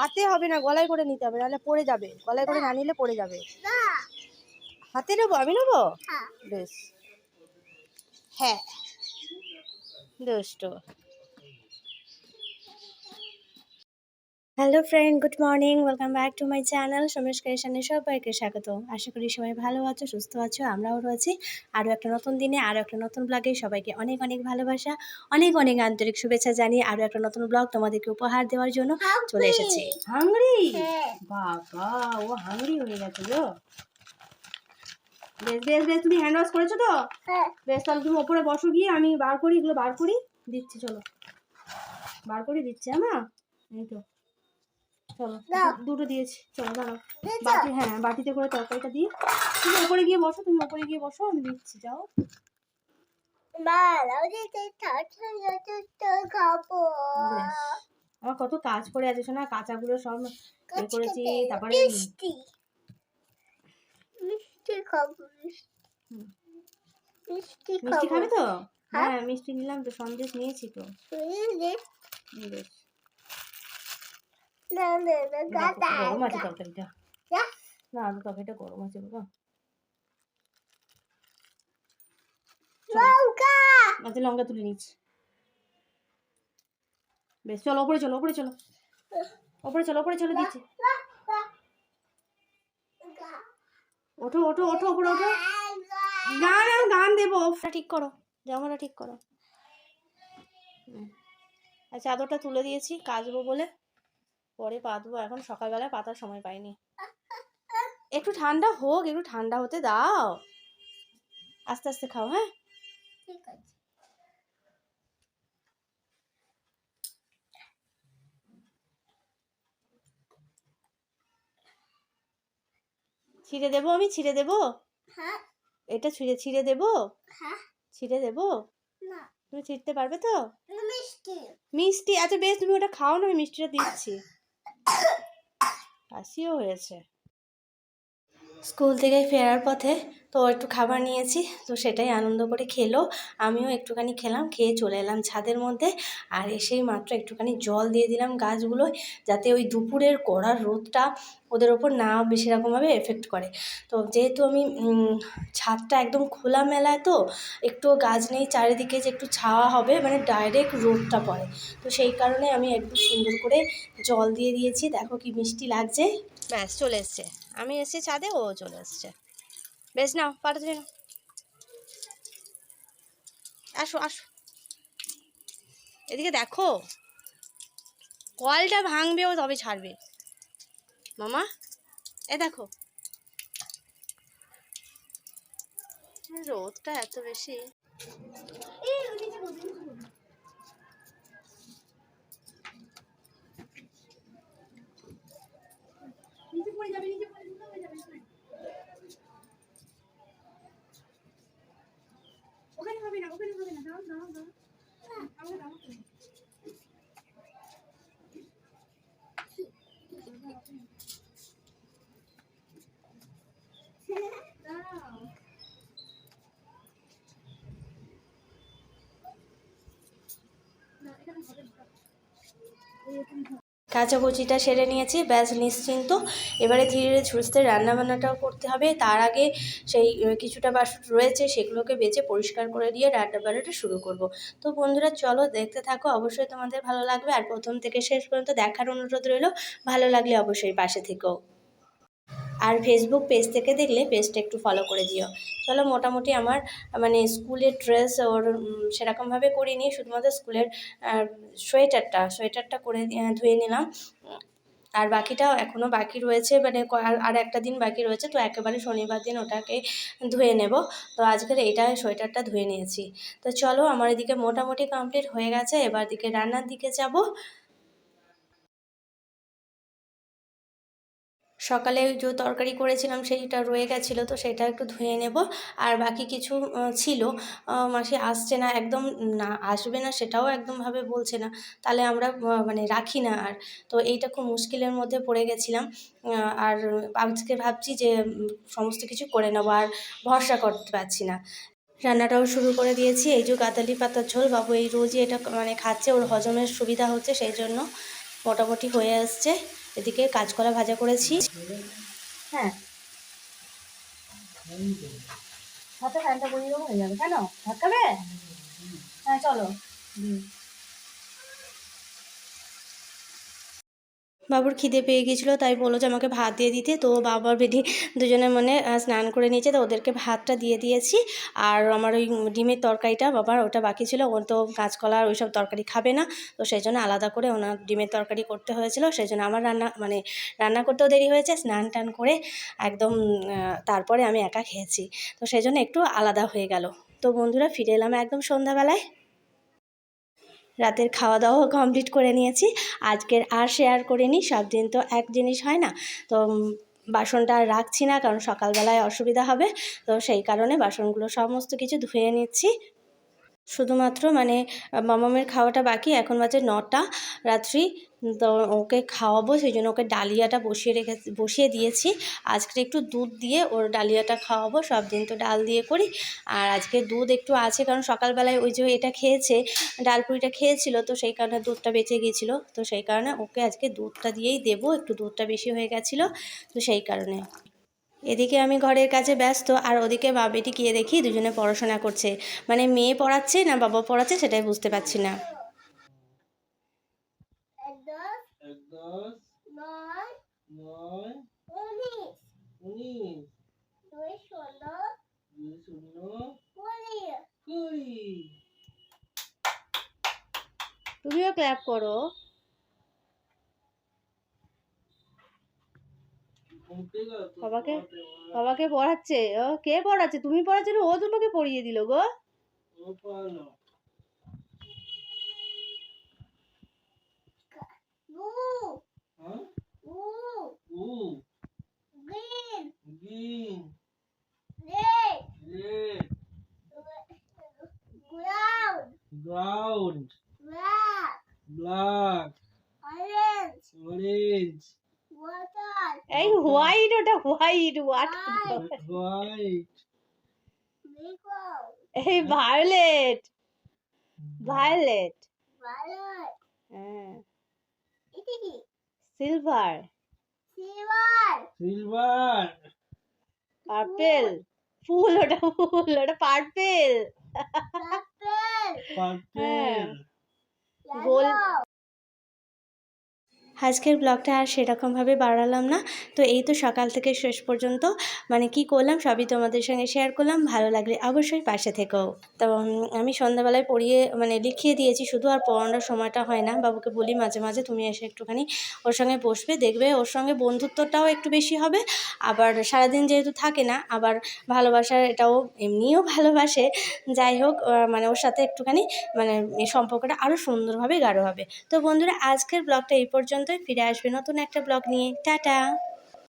হাতে হবে না গলায় করে নিতে হবে নাহলে পড়ে যাবে। গলায় করে না নিলে পড়ে যাবে। হাতে নেব আমি নেব? হ্যাঁ। বেশ। হ্যাঁ। দুষ্ট hello friend good morning welcome back to my channel Somesh ক্রিয়েশনে সবাইকে স্বাগত আশা করি সবাই ভালো আছো সুস্থ আছো আমরাও রয়েছি আরও একটা নতুন দিনে আরও একটা নতুন ব্লগে সবাইকে অনেক অনেক ভালোবাসা অনেক অনেক আন্তরিক শুভেচ্ছা জানিয়ে আরও একটা নতুন ব্লগ তোমাদেরকে উপহার দেওয়ার জন্য চলে এসেছি। হাংরি হ্যাঁ। বাবা ও হাংরি হয়ে গেছে গো। বেশ বেশ বেশ তুমি হ্যান্ড ওয়াশ করেছ তো? হ্যাঁ। বেশ তাহলে তুমি ওপরে বসো গিয়ে আমি বার করি এগুলো বার করি। দিচ্ছি চলো। বার করে দিচ্ছি হ্যাঁ এই তো। চলো। দুটো দিয়েছি। চলো দাঁড়াও। বাটি হ্যাঁ বাটিতে করে তরকারিটা দিয়ে। তুমি ওপরে গিয়ে বসো তুমি ওপরে গিয়ে বসো আমি দিচ্ছি যাও। আমার কত কাজ পড়ে আছে শোনা কাঁচাগুলো সব এ করেছি তারপরে মিষ্টি। মিষ্টি খাব মিষ্টি খাব। তো? হ্যাঁ। মিষ্টি নিলাম তো সন্দেশ নিয়েছি তো। বেশ গরম আছে তরকারিটা না আলু তরকারিটা গরম আছে বাবা লঙ্কা আচ্ছা লঙ্কা তুলে নিচ্ছি বেশ চলো ওপরে চলো ওপরে চলো ওপরে চলো ওপরে চলো দিচ্ছি ওঠো ওঠো ওঠো ওপরে ওঠো গান আমি গান দেবো ঠিক করো জামাটা ঠিক করো। আর চাদরটা তুলে দিয়েছি কাচবো বলে পরে পাতবো এখন সকালবেলায় পাতার সময় পাইনি। একটু ঠান্ডা হোক একটু ঠান্ডা হতে দাও। আস্তে আস্তে খাও হ্যাঁ? ঠিক আছে। ছিঁড়ে দেবো আমি ছিঁড়ে দেবো? হ্যাঁ। এটা ছিঁড়ে ছিঁড়ে দেবো? হ্যাঁ। ছিঁড়ে দেবো? না। তুমি ছিঁড়তে পারবে তো? মিষ্টি। মিষ্টি আচ্ছা বেশ তুমি ওটা খাও না আমি মিষ্টিটা দিচ্ছি। কাশিও হয়েছে স্কুল থেকে ফেরার পথে তো একটু খাবার নিয়েছি, তো সেটাই আনন্দ করে খেলো। আমিও একটুখানি খেলাম, খেয়ে চলে এলাম ছাদের মধ্যে। আর এসেই মাত্র একটুখানি জল দিয়ে দিলাম গাছগুলোয় যাতে ওই দুপুরের কড়ার রোদটা ওদের ওপর না বেশি রকমভাবে এফেক্ট করে। তো যেহেতু আমি ছাদটা একদম খোলা মেলায় তো, একটু গাছ নেই, চারিদিকে যে একটু ছাওয়া হবে মানে ডাইরেক্ট রোদটা পড়ে। তো সেই কারণে আমি একটু সুন্দর করে জল দিয়ে দিয়েছি। দেখো কি মিষ্টি লাগছে। ব্যাস, চলে এসছে। আমি এসেছি ছাদে, ও চলে এসছে। বেশ, নাও ধরে নাও। আসো আসো। এদিকে দেখো, কলটা ভাঙবে ও তবে ছাড়বে। মামা, এ দেখো। রোদটা এত বেশি। ওখানে হবে না ওখানে হবে না দাও দাও দাও আমাকে দাও কাঁচাকুচিটা সেরে নিয়েছি, ব্যাস নিশ্চিন্ত। এবারে ধীরে ধীরে সুস্থে রান্নাবান্নাটাও করতে হবে। তার আগে সেই কিছুটা বাসন রয়েছে সেগুলোকে বেছে পরিষ্কার করে দিয়ে রান্নাবান্নাটা শুরু করব। তো বন্ধুরা, চলো দেখতে থাকো। অবশ্যই তোমাদের ভালো লাগবে। আর প্রথম থেকে শেষ পর্যন্ত দেখার অনুরোধ রইল। ভালো লাগলে অবশ্যই পাশে থেকো। আর ফেসবুক পেজ থেকে দেখলে পেজটা একটু ফলো করে দিও। চলো মোটামুটি আমার মানে স্কুলের ড্রেস ওর সেরকমভাবে করিনি, শুধুমাত্র স্কুলের সোয়েটারটা সোয়েটারটা করে ধুয়ে নিলাম। আর বাকিটাও এখনও বাকি রয়েছে মানে আর- একটা দিন বাকি রয়েছে, তো একেবারে শনিবার দিন ওটাকে ধুয়ে নেব। তো আজকের এইটা সোয়েটারটা ধুয়ে নিয়েছি। তো চলো আমার এদিকে মোটামুটি কমপ্লিট হয়ে গেছে, এবার দিকে রান্নার দিকে যাব। সকালে যে তরকারি করেছিলাম সেইটা রয়ে গেছিল, তো সেটা একটু ধুয়ে নেব। আর বাকি কিছু ছিল মাসি আসছে না, একদম না, আসবে না সেটাও একদমভাবে বলছে না। তাহলে আমরা মানে রাখি না আর। তো এইটা খুব মুশকিলের মধ্যে পড়ে গেছিলাম। আর আজকে ভাবছি যে সমস্ত কিছু করে নেব, আর ভরসা করতে পারছি না। রান্নাটাও শুরু করে দিয়েছি। এই যে গাতালি পাতার ঝোল, বাবু এই রোজই এটা মানে খাচ্ছে, ওর হজমের সুবিধা হচ্ছে, সেই জন্য মোটামুটি হয়ে আসছে। এদিকে কাঁচকলা ভাজা করেছি। হ্যাঁ। ফ্যানটা করিয়ে দেবো হয়ে যাবে কেন? হ্যাঁ চলো। বাবুর খিদে পেয়ে গিয়েছিল, তাই বলল যে আমাকে ভাত দিয়ে দিতে। তো বাবার বেটি দুজনে মানে স্নান করে নিয়েছে, তো ওদেরকে ভাতটা দিয়ে দিয়েছি। আর আমার ওই ডিমের তরকারিটা বাবার, ওটা বাকি ছিল, ওর তো কাঁচকলা আর ওইসব তরকারি খাবে না। তো সেই জন্য আলাদা করে ওনার ডিমের তরকারি করতে হয়েছিল, সেই জন্য আমার রান্না মানে রান্না করতেও দেরি হয়েছে, স্নান টান করে একদম তারপরে আমি একা খেয়েছি। তো সেই জন্য একটু আলাদা হয়ে গেল। তো বন্ধুরা, ফিরে এলাম একদম সন্ধ্যাবেলায়। রাতের খাওয়া দাওয়াও কমপ্লিট করে নিয়েছি। আজকের আর শেয়ার করিনি, সব দিন তো এক জিনিস হয় না। তো বাসনটা আর রাখছি না কারণ সকালবেলায় অসুবিধা হবে। তো সেই কারণে বাসনগুলো সমস্ত কিছু ধুয়ে নিচ্ছি। শুধুমাত্র মানে মামামের খাওয়াটা বাকি, এখন বাজে নটা রাত্রি। তো ওকে খাওয়াবো, সেই জন্য ওকে ডালিয়াটা বসিয়ে রেখে, বসিয়ে দিয়েছি। আজকে একটু দুধ দিয়ে ওর ডালিয়াটা খাওয়াবো, সব দিন তো ডাল দিয়ে করি। আর আজকে দুধ একটু আছে, কারণ সকালবেলায় ওই যে এটা খেয়েছে ডালপুরিটা খেয়েছিল, তো সেই কারণে দুধটা বেঁচে গিয়েছিল। তো সেই কারণে ওকে আজকে দুধটা দিয়েই দেবো, একটু দুধটা বেশি হয়ে গেছিল, তো সেই কারণে। এদিকে আমি ঘরের কাছে ব্যস্ত আর ওদিকে বাবেটি গিয়ে দেখি দুজনে পড়াশোনা করছে। মানে মেয়ে পড়াচ্ছে না বাবা পড়াচ্ছে সেটাই বুঝতে পারছি না। তুমিও দশ এক দশ নয় নয় উনিশ উনিশ দুই ষোলো দুই শূন্য কুড়ি কুড়ি তুমিও ক্ল্যাপ করো ঘুমতে গেল তো বাবাকে- বাবাকে পড়াচ্ছে? ও কে পড়াচ্ছে? তুমি পড়াচ্ছো? ও তোমাকে পড়িয়ে দিল গো। এই হোয়াইট ওটা হোয়াইট হোয়াট white, মেকআপ এই ভায়োলেট ভায়োলেট ভায়োলেট হ্যাঁ এটি কি সিলভার সিলভার silver, পার্পেল ফুল ওটা ফুল ওটা পার্পেল পার্পল হ্যাঁ। purple, গোল ইয়েলো আজকের ব্লগটা আর সেরকমভাবে বাড়ালাম না। তো এই তো সকাল থেকে শেষ পর্যন্ত। মানে কি করলাম সবই তোমাদের সঙ্গে শেয়ার করলাম। ভালো লাগলে অবশ্যই পাশে থেকেও তো আমি সন্ধ্যাবেলায় পড়িয়ে মানে লিখিয়ে দিয়েছি। শুধু আর পড়ানোর সময়টা হয় না। বাবুকে বলি মাঝে মাঝে তুমি এসে একটুখানি ওর সঙ্গে বসবে, দেখবে ওর সঙ্গে বন্ধুত্বটাও একটু বেশি হবে। আবার সারাদিন যেহেতু থাকে না, আবার ভালোবাসার এটাও এমনিও ভালোবাসে। যাই হোক মানে ওর সাথে একটুখানি মানে সম্পর্কটা আরও সুন্দরভাবে গাঢ় হবে। তো বন্ধুরা, আজকের ব্লগটা এই পর্যন্তই ফিরে আসবে নতুন একটা ব্লগ নিয়ে। টাটা!